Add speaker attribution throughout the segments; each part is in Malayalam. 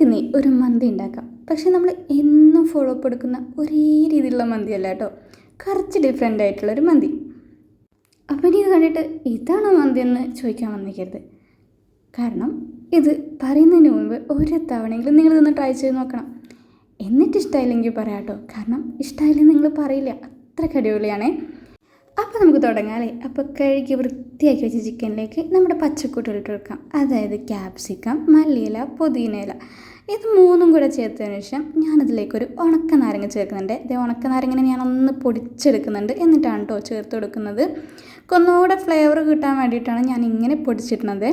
Speaker 1: നമുക്കിന്ന് ഒരു മന്തി ഉണ്ടാക്കാം. പക്ഷെ നമ്മൾ എന്നും ഫോളോ അപ്പ് എടുക്കുന്ന ഒരേ രീതിയിലുള്ള മന്തി അല്ല കേട്ടോ. കുറച്ച് ഡിഫറെന്റ് ആയിട്ടുള്ളൊരു മന്തി. അപ്പം ഇനി ഇത് കണ്ടിട്ട് ഇതാണോ മന്തി എന്ന് ചോദിക്കാൻ വന്നിരിക്കരുത്. കാരണം ഇത് പറയുന്നതിന് മുമ്പ് ഒരു തവണയെങ്കിലും നിങ്ങൾ ഇതൊന്ന് ട്രൈ ചെയ്ത് നോക്കണം. എന്നിട്ട് ഇഷ്ടമായില്ലെങ്കിൽ പറയാം കേട്ടോ. കാരണം ഇഷ്ടമായില്ലെങ്കിൽ നിങ്ങൾ പറയില്ല. അത്രയ്ക്ക് അടിപൊളിയാണേ. അപ്പോൾ നമുക്ക് തുടങ്ങാം അല്ലേ? അപ്പോൾ കഴുകി വൃത്തിയാക്കി വെച്ച ചിക്കനിലേക്ക് നമ്മുടെ പച്ചക്കൂട്ടുകൾ ഇട്ട് കൊടുക്കാം. അതായത് ക്യാപ്സിക്കം മല്ലിയില പുതിനയില. ഇത് മൂന്നും കൂടെ ചേർത്തതിന് ശേഷം ഞാനതിലേക്കൊരു ഉണക്ക നാരങ്ങ ചേർക്കുന്നുണ്ട്. ഇത് ഉണക്ക നാരങ്ങനെ ഞാനൊന്ന് പൊടിച്ചെടുക്കുന്നുണ്ട്. എന്നിട്ടാണ് കേട്ടോ ചേർത്ത് കൊടുക്കുന്നത്. ഒന്നുകൂടെ ഫ്ലേവർ കിട്ടാൻ വേണ്ടിയിട്ടാണ് ഞാൻ ഇങ്ങനെ പൊടിച്ചിടുന്നത്.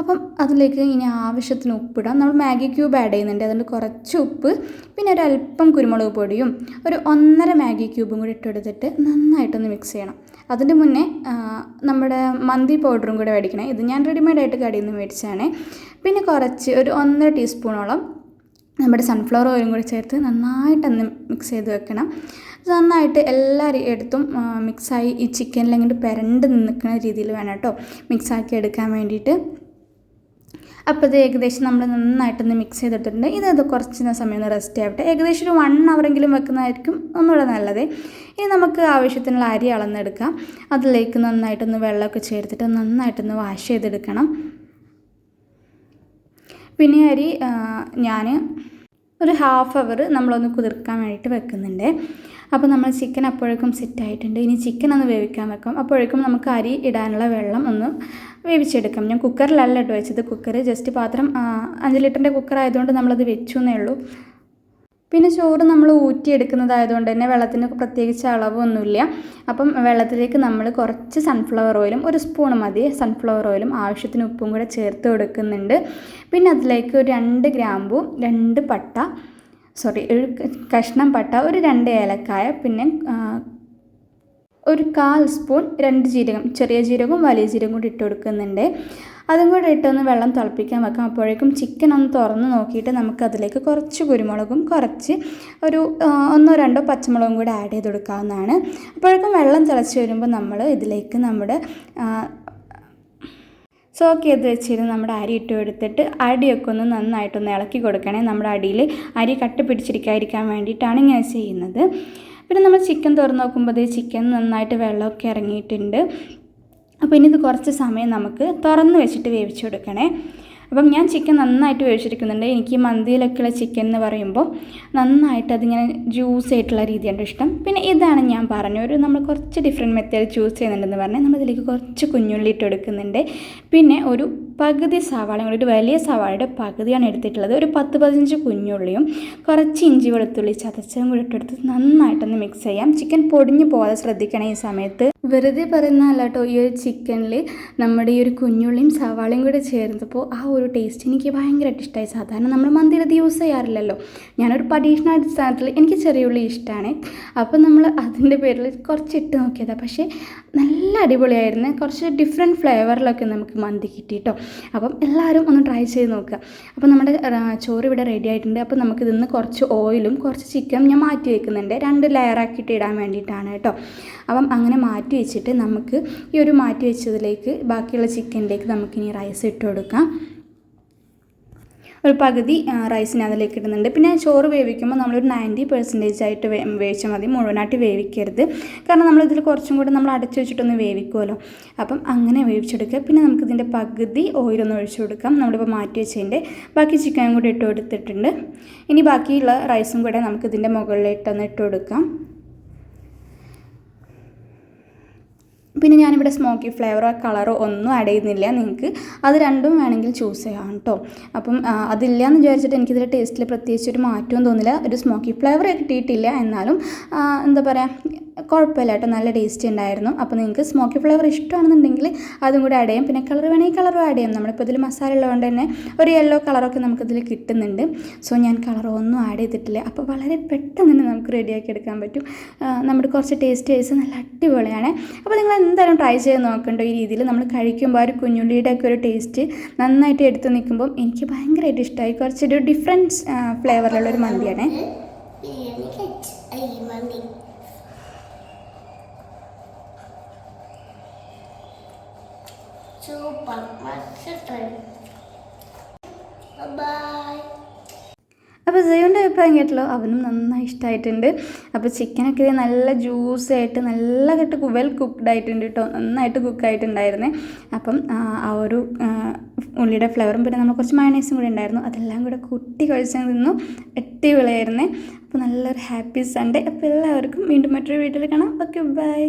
Speaker 1: അപ്പം അതിലേക്ക് ഇനി ആവശ്യത്തിന് ഉപ്പിടാം. നമ്മൾ മാഗി ക്യൂബ് ആഡ് ചെയ്യുന്നുണ്ട്. അതുകൊണ്ട് കുറച്ച് ഉപ്പ് പിന്നെ ഒരു അല്പം കുരുമുളക് പൊടിയും ഒരു ഒന്നര മാഗി ക്യൂബും കൂടി ഇട്ടെടുത്തിട്ട് നന്നായിട്ടൊന്ന് മിക്സ് ചെയ്യണം. അതിന്റെ മുന്നേ നമ്മുടെ മന്തി പൗഡറും കൂടെ മേടിക്കണം. ഇത് ഞാൻ റെഡിമെയ്ഡ് ആയിട്ട് കടയിൽ നിന്ന് മേടിച്ചാണ് പിന്നെ കുറച്ച് ഒരു ഒന്നര ടീസ്പൂണോളം നമ്മുടെ സൺഫ്ലവർ ഓയിലും കൂടി ചേർത്ത് നന്നായിട്ടൊന്ന് മിക്സ് ചെയ്ത് വെക്കണം. നന്നായിട്ട് എല്ലാ എടുത്തും മിക്സായി ഈ ചിക്കനിൽ അങ്ങോട്ട് പെരണ്ട് നിൽക്കുന്ന രീതിയിൽ വേണം കേട്ടോ. മിക്സാക്കി എടുക്കാൻ വേണ്ടിയിട്ട്. അപ്പോൾ ഇത് ഏകദേശം നമ്മൾ നന്നായിട്ടൊന്ന് മിക്സ് ചെയ്തിട്ടുണ്ട്. ഇത് കുറച്ച് സമയം ഒന്ന് റെസ്റ്റ് ആവട്ടെ. ഏകദേശം ഒരു വൺ അവറെങ്കിലും വെക്കുന്നതായിരിക്കും ഒന്നുകൂടെ നല്ലത്. ഇനി നമുക്ക് ആവശ്യത്തിനുള്ള അരി അളന്നെടുക്കാം. അതിലേക്ക് നന്നായിട്ടൊന്ന് വെള്ളമൊക്കെ ചേർത്തിട്ട് നന്നായിട്ടൊന്ന് വാഷ് ചെയ്തെടുക്കണം. പിന്നെ അരി ഞാൻ ഒരു ഹാഫ് അവർ നമ്മളൊന്ന് കുതിർക്കാൻ വേണ്ടിയിട്ട് വെക്കുന്നുണ്ട്. അപ്പോൾ നമ്മൾ ചിക്കൻ അപ്പോഴേക്കും സെറ്റായിട്ടുണ്ട് ഇനി ചിക്കൻ ഒന്ന് വേവിക്കാൻ വെക്കാം. അപ്പോഴേക്കും നമുക്ക് അരി ഇടാനുള്ള വെള്ളം ഒന്ന് വേവിച്ചെടുക്കാം. ഞാൻ കുക്കറിലല്ല കേട്ടോ വെച്ചത്. കുക്കർ ജസ്റ്റ് പാത്രം അഞ്ച് ലിറ്ററിന്റെ കുക്കർ ആയതുകൊണ്ട് നമ്മളത് വെച്ചു എന്നേ ഉള്ളൂ. പിന്നെ ചോറ് നമ്മൾ ഊറ്റിയെടുക്കുന്നതായതുകൊണ്ട് തന്നെ വെള്ളത്തിന് പ്രത്യേകിച്ച് അളവൊന്നുമില്ല. അപ്പം വെള്ളത്തിലേക്ക് നമ്മൾ കുറച്ച് സൺഫ്ലവർ ഓയിലും ഒരു സ്പൂൺ മതി. സൺഫ്ലവർ ഓയിലും ആവശ്യത്തിന് ഉപ്പും കൂടെ ചേർത്ത് കൊടുക്കുന്നുണ്ട്. പിന്നെ അതിലേക്ക് ഒരു രണ്ട് ഗ്രാമ്പും രണ്ട് പട്ട സോറി ഒരു കഷ്ണം പട്ട ഒരു രണ്ട് ഏലക്കായ പിന്നെ ഒരു കാൽ സ്പൂൺ രണ്ട് ജീരകം ചെറിയ ജീരകവും വലിയ ജീരകവും കൂടി ഇട്ട് കൊടുക്കുന്നുണ്ട്. അതും കൂടി ഇട്ടൊന്ന് വെള്ളം തിളപ്പിക്കാൻ വെക്കാം. അപ്പോഴേക്കും ചിക്കൻ ഒന്ന് തുറന്ന് നോക്കിയിട്ട് നമുക്ക് അതിലേക്ക് കുറച്ച് കുരുമുളകും കുറച്ച് ഒരു ഒന്നോ രണ്ടോ പച്ചമുളകും കൂടി ആഡ് ചെയ്ത് കൊടുക്കാവുന്നതാണ്. അപ്പോഴേക്കും വെള്ളം തിളച്ച് വരുമ്പോൾ നമ്മൾ ഇതിലേക്ക് നമ്മുടെ സോക്ക് ചെയ്ത് വെച്ചിരുന്ന് നമ്മുടെ അരി ഇട്ട് എടുത്തിട്ട് അടിയൊക്കെ ഒന്ന് നന്നായിട്ടൊന്ന് ഇളക്കി കൊടുക്കണേ. നമ്മുടെ അടിയിൽ അരി കട്ടി പിടിച്ചിരിക്കാതിരിക്കാൻ വേണ്ടിയിട്ടാണ് ഇങ്ങനെ ചെയ്യുന്നത്. പിന്നെ നമ്മൾ ചിക്കൻ തുറന്ന് നോക്കുമ്പോൾ ചിക്കൻ നന്നായിട്ട് വെള്ളമൊക്കെ ഇറങ്ങിയിട്ടുണ്ട്. അപ്പോൾ ഇനി ഇത് കുറച്ച് സമയം നമുക്ക് തുറന്ന് വെച്ചിട്ട് വേവിച്ചു കൊടുക്കണേ. അപ്പം ഞാൻ ചിക്കൻ നന്നായിട്ട് വേവിച്ചിരിക്കുന്നുണ്ട്. എനിക്ക് മന്തിയിലൊക്കെയുള്ള ചിക്കൻ എന്ന് പറയുമ്പോൾ നന്നായിട്ട് അതിങ്ങനെ ജ്യൂസ് ആയിട്ടുള്ള രീതിയാണ് ഇഷ്ടം. പിന്നെ ഇതാണ് ഞാൻ പറഞ്ഞു ഒരു നമ്മൾ കുറച്ച് ഡിഫറെന്റ് മെത്തേഡ് ചൂസ് ചെയ്യുന്നുണ്ടെന്ന് പറഞ്ഞാൽ നമ്മൾ ഇതിലേക്ക് കുറച്ച് കുഞ്ഞുള്ളി ഇട്ട് എടുക്കുന്നുണ്ട് പിന്നെ ഒരു പകുതി സവാള ഒരു വലിയ സവാളയുടെ പകുതിയാണ് എടുത്തിട്ടുള്ളത്. ഒരു പത്ത് പതിനഞ്ച് കുഞ്ഞുള്ളിയും കുറച്ച് ഇഞ്ചി വെളുത്തുള്ളി ചതച്ചതും കൂടി ഇട്ടെടുത്ത് നന്നായിട്ടൊന്ന് മിക്സ് ചെയ്യാം. ചിക്കൻ പൊടിഞ്ഞു പോകാതെ ശ്രദ്ധിക്കണം ഈ സമയത്ത്. വെറുതെ പറയുന്നതല്ല കേട്ടോ ഈ ഒരു ചിക്കനിൽ നമ്മുടെ ഈ ഒരു കുഞ്ഞുള്ളിയും സവാളയും കൂടെ ചേർന്നപ്പോൾ ആ ഒരു ടേസ്റ്റ് എനിക്ക് ഭയങ്കരമായിട്ട് ഇഷ്ടമായി സാധാരണ നമ്മൾ മന്തിരത്തി യൂസ് ചെയ്യാറില്ലല്ലോ. ഞാനൊരു പരീക്ഷണാടിസ്ഥാനത്തിൽ എനിക്ക് ചെറിയ ഉള്ളി ഇഷ്ടമാണ് അപ്പോൾ നമ്മൾ അതിന്റെ പേരിൽ കുറച്ച് ഇട്ട് നോക്കിയതാണ് പക്ഷേ നല്ല അടിപൊളിയായിരുന്നു. കുറച്ച് ഡിഫറെന്റ് ഫ്ലേവറിലൊക്കെ നമുക്ക് മന്തി കിട്ടി കേട്ടോ അപ്പം എല്ലാവരും ഒന്ന് ട്രൈ ചെയ്ത് നോക്കുക. അപ്പോൾ നമ്മുടെ ചോറ് ഇവിടെ റെഡി ആയിട്ടുണ്ട്. അപ്പോൾ നമുക്ക് ഇതിന്ന് കുറച്ച് ഓയിലും കുറച്ച് ചിക്കനും ഞാൻ മാറ്റി വയ്ക്കുന്നുണ്ട് രണ്ട് ലെയറാക്കിയിട്ട് ഇടാൻ വേണ്ടിയിട്ടാണ് കേട്ടോ. അപ്പം അങ്ങനെ മാറ്റി വെച്ചിട്ട് നമുക്ക് ഈ ഒരു മാറ്റി വെച്ചതിലേക്ക് ബാക്കിയുള്ള ചിക്കനിലേക്ക് നമുക്കിനി റൈസ് ഇട്ട് കൊടുക്കാം. ഒരു പകുതി റൈസിന് അതിലേക്ക് ഇടുന്നുണ്ട്. പിന്നെ ചോറ് വേവിക്കുമ്പോൾ നമ്മളൊരു നയന്റി പെർസെന്റേജ് ആയിട്ട് വേവിച്ചാൽ മതി. മുഴുവനായിട്ട് വേവിക്കരുത്. കാരണം നമ്മളിതിൽ കുറച്ചും കൂടി നമ്മൾ അടച്ചു വെച്ചിട്ടൊന്ന് വേവിക്കുമല്ലോ അപ്പം അങ്ങനെ വേവിച്ചെടുക്കുക. പിന്നെ നമുക്കിതിന്റെ പകുതി ഓയിലൊന്ന് ഒഴിച്ചു കൊടുക്കാം. നമ്മളിപ്പോൾ മാറ്റി വെച്ചതിന്റെ ബാക്കി ചിക്കനും കൂടി ഇട്ട് കൊടുത്തിട്ടുണ്ട്. ഇനി ബാക്കിയുള്ള റൈസും കൂടെ നമുക്കിതിന്റെ മുകളിലിട്ടൊന്ന് ഇട്ട് കൊടുക്കാം. പിന്നെ ഞാനിവിടെ സ്മോക്കി ഫ്ലേവറോ കളറോ ഒന്നും ആഡ് ചെയ്യുന്നില്ല നിങ്ങൾക്ക്. അത് രണ്ടും വേണമെങ്കിൽ ചൂസ് ചെയ്യാം കേട്ടോ അപ്പം അതില്ല എന്ന് വിചാരിച്ചിട്ട് എനിക്കിതിൽ ടേസ്റ്റിൽ പ്രത്യേകിച്ച് ഒരു മാറ്റവും തോന്നില്ല. ഒരു സ്മോക്കി ഫ്ലേവർ കിട്ടിയിട്ടില്ല. എന്നാലും എന്താ പറയുക കുഴപ്പമില്ല കേട്ടോ നല്ല ടേസ്റ്റ് ഉണ്ടായിരുന്നു. അപ്പോൾ നിങ്ങൾക്ക് സ്മോക്കി ഫ്ലേവർ ഇഷ്ടമാണെന്നുണ്ടെങ്കിൽ അതും കൂടി ആഡ് ചെയ്യാം. പിന്നെ കളർ വേണമെങ്കിൽ കളറും ആഡ് ചെയ്യാം. നമ്മളിപ്പോൾ ഇതിൽ മസാല ഉള്ളതുകൊണ്ട് തന്നെ ഒരു യെല്ലോ കളറൊക്കെ നമുക്കിതിൽ കിട്ടുന്നുണ്ട്. സോ ഞാൻ കളറൊന്നും ആഡ് ചെയ്തിട്ടില്ല. അപ്പോൾ വളരെ പെട്ടെന്ന് തന്നെ നമുക്ക് റെഡിയാക്കി എടുക്കാൻ പറ്റും. നമ്മുടെ കുറച്ച് ടേസ്റ്റ് വൈസ് നല്ല അടിപൊളിയാണ്. അപ്പോൾ നിങ്ങൾ എന്തായാലും ട്രൈ ചെയ്ത് നോക്കണ്ടോ. ഈ രീതിയിൽ നമ്മൾ കഴിക്കുമ്പോൾ ഒരു കുഞ്ഞുള്ളിയുടെ ഒക്കെ ഒരു ടേസ്റ്റ് നന്നായിട്ട് എടുത്ത് നിൽക്കുമ്പോൾ എനിക്ക് ഭയങ്കരമായിട്ട് ഇഷ്ടമായി കുറച്ചൊരു ഡിഫറെന്റ് ഫ്ലേവറിലുള്ള ഒരു മന്തിയാണ്
Speaker 2: ബിരിയാണി കഴിച്ച് അയ്യ മന്തി സൂപ്പർ മസ്റ്റ് ബൈ
Speaker 1: അപ്പോൾ സയോന്റെ അഭിപ്രായം കേട്ടല്ലോ. അവനും നന്നായി ഇഷ്ടമായിട്ടുണ്ട് അപ്പോൾ ചിക്കനൊക്കെ നല്ല ജ്യൂസായിട്ട് നല്ല കെട്ട് വെൽ കുക്ക്ഡ് ആയിട്ടുണ്ട് കേട്ടോ. നന്നായിട്ട് കുക്കായിട്ടുണ്ടായിരുന്നേ അപ്പം ആ, ഒരു ഉള്ളിയുടെ ഫ്ലേവറും പിന്നെ നമ്മൾ കുറച്ച് മയണൈസും കൂടി ഉണ്ടായിരുന്നു. അതെല്ലാം കൂടെ കുട്ടി കഴിച്ചു നിന്നു അടിപൊളിയായിരുന്നേ. അപ്പോൾ നല്ലൊരു ഹാപ്പി സൺഡേ അപ്പോൾ എല്ലാവർക്കും വീണ്ടും മറ്റൊരു വീട്ടിൽ കാണാം. Okay bye